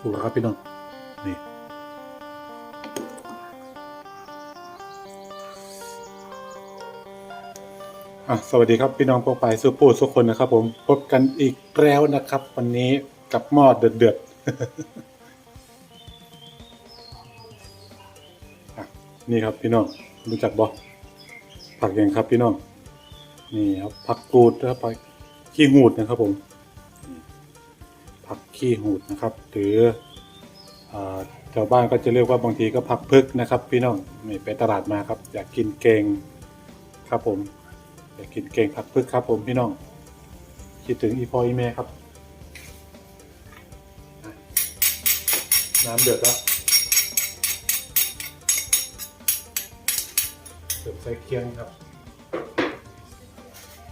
ถูกแล้วครับพี่น้องนี่อะสวัสดีครับพี่น้องพวกไปสุปูทุกคนนะครับ ผมพบกันอีกแล้วนะครับ วันนี้กับหม้อเดือดเดือดๆนี่ครับพี่น้องรู้จักบอผักยังครับพี่น้องนี่ครับผักกูดนะครับผักขี้หูดนะครับผม ผักขี้หูดนะครับ หรือชาวบ้านก็จะเรียกว่าบางทีก็ผักพึกนะครับ พี่น้องนี่ไปตลาดมาครับ อยากกินเกงครับผม อยากกินเก่งผักพึกครับ ผมพี่น้องคิดถึงอีพออีแม่ครับ น้ำเดือดแล้วเติมใส่เคียงครับ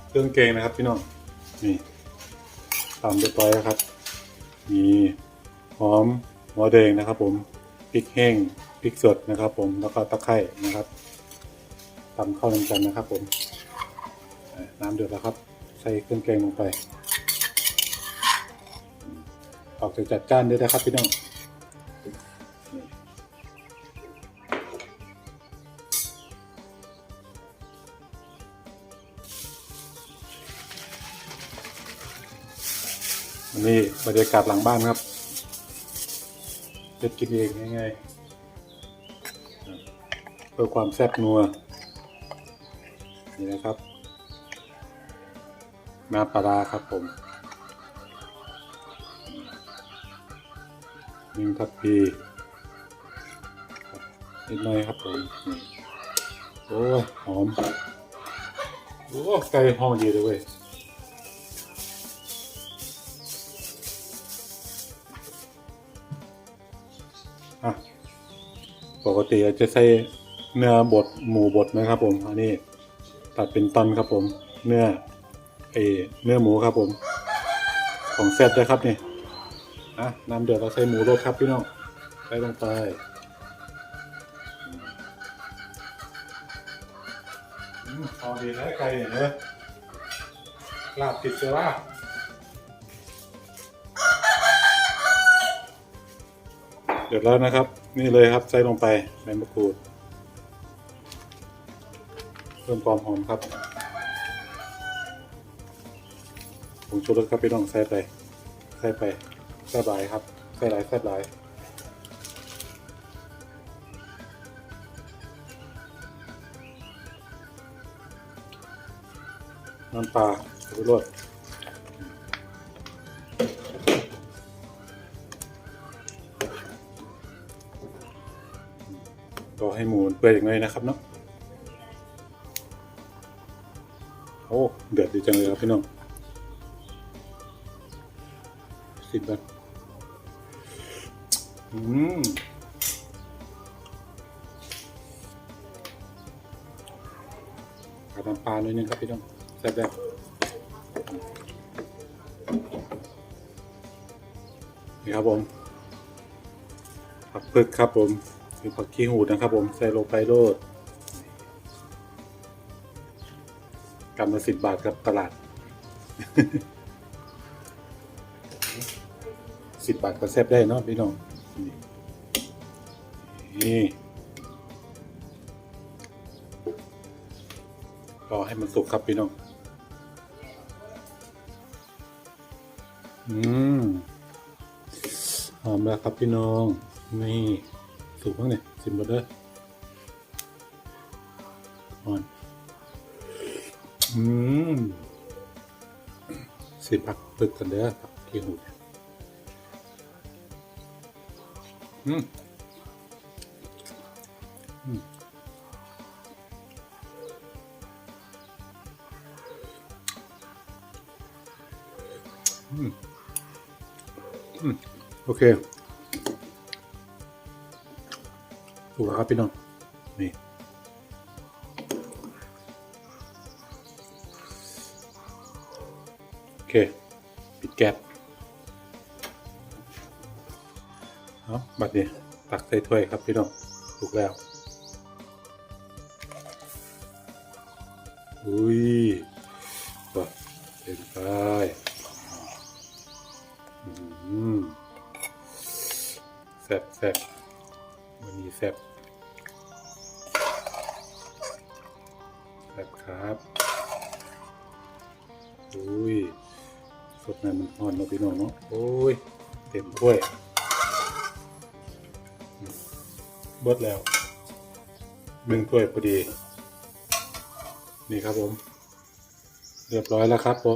เครื่องเกงนะครับพี่น้องนี่ตามเรียบร้อยแล้วครับ มีหอมหัวแดงนะครับ ผมพริกแห้งพริกสดนะครับ ผมแล้วก็ตะไคร่นะครับตำเข้าลงกันนะครับ ผมน้ำเดือดแล้วครับ ใส่เครื่องแกงลงไป ออกจะจัดจ้านด้วยนะครับพี่น้อง อันนี้บรรยากาศหลังบ้านครับเด็ดกินเองง่ายๆเพื่อความแซ่บนัว นี่นะครับ น้ำปลาครับผมมิงทับพีครับนิดหน่อยครับผมโอ้ยหอม โอ้ไก่หอมดีเลยเว้ย อะปกติจะใส่เนื้อบดหมูบดนะครับ ผมอันนี้ตัดเป็นตอนครับผม เนื้อเอเนื้อหมูครับผม ของเซตด้วยครับนี่อะน้ำเดือดเราใส่หมูรสครับพี่น้องใส่ลงไปอืมพอดีแล้วไก่เนี่ยเนอะลาบติดเชื้อรา เดือดแล้วนะครับ นี่เลยครับใส่ลงไปใบมะกรูด เพิ่มความหอมครับผงชูรสครับพี่น้องใส่ไปใส่ไปใส่หลายครับใส่หลายใส่หลายน้ำปลาชูรส ก็ให้หมูเปื่อยอย่างไรนะครับเนาะโอ้เดือดดีจังเลยครับพี่น้องสิบบาทอืมขาดน้ำปลาหน่อยนึงครับพี่น้องแซ่บแบบนี่ครับผมผักพึกครับผม มีผักขี้หูดนะครับผมใส่ลงไปโรดกำละสิบบาทครับตลาดสิบบาทก็แซ่บได้เนาะพี่น้องนี่นี่รอให้มันสุกครับพี่น้อง อืม หอมแล้วครับพี่น้อง นี่ สุกบ้างเนี่ยสิมบดเลยอ่อนอืมสิผักปึกกันเด้อผักขี้หูอืมอืมอืมโอเค ถูกแล้วครับพี่น้องนี่โอเค ปิดแก๊สเอาบัดนี้ตักใส่ถ้วยครับพี่น้องถูกแล้วอุ้ยก็เต็มไปอืมแซ่บแซ่บ แซ่บแซ่บครับอุ้ยสดนั้นมันหอนเนาะพี่น้องเนาะโอ้ยเต็มถ้วยเบิดแล้วหนึ่งถ้วยพอดี นี่ครับผม เรียบร้อยแล้วครับผม